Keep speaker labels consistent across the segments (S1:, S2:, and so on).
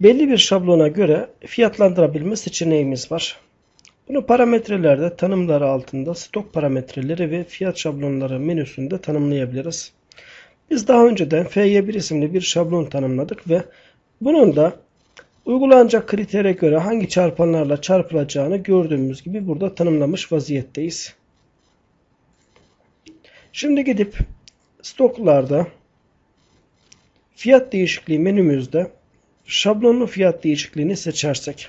S1: belli bir şablona göre fiyatlandırabilme seçeneğimiz var. Bunu parametrelerde tanımları altında stok parametreleri ve fiyat şablonları menüsünde tanımlayabiliriz. Biz daha önceden FY1 isimli bir şablon tanımladık ve bunun da uygulanacak kritere göre hangi çarpanlarla çarpılacağını gördüğümüz gibi burada tanımlamış vaziyetteyiz. Şimdi gidip stoklarda fiyat değişikliği menümüzde şablonlu fiyat değişikliğini seçersek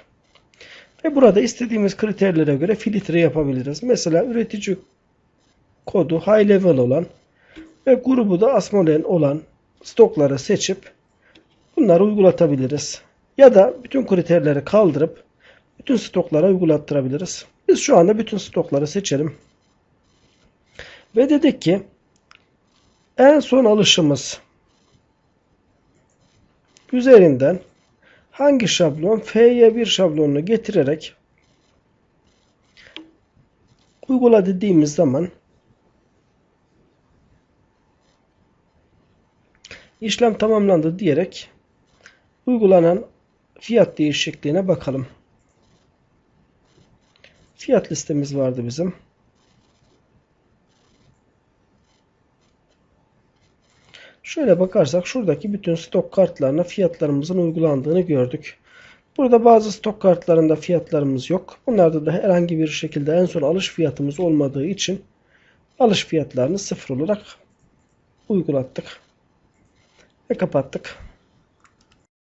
S1: ve burada istediğimiz kriterlere göre filtre yapabiliriz. Mesela üretici kodu high level olan ve grubu da asmolen olan stokları seçip bunları uygulatabiliriz. Ya da bütün kriterleri kaldırıp bütün stoklara uygulattırabiliriz. Biz şu anda bütün stokları seçelim. Ve dedik ki en son alışımız üzerinden hangi şablon F'ye bir şablonunu getirerek uygula dediğimiz zaman işlem tamamlandı diyerek uygulanan fiyat değişikliğine bakalım. Fiyat listemiz vardı bizim. Şöyle bakarsak şuradaki bütün stok kartlarına fiyatlarımızın uygulandığını gördük. Burada bazı stok kartlarında fiyatlarımız yok. Bunlarda da herhangi bir şekilde en son alış fiyatımız olmadığı için alış fiyatlarını sıfır olarak uygulattık. Ve kapattık.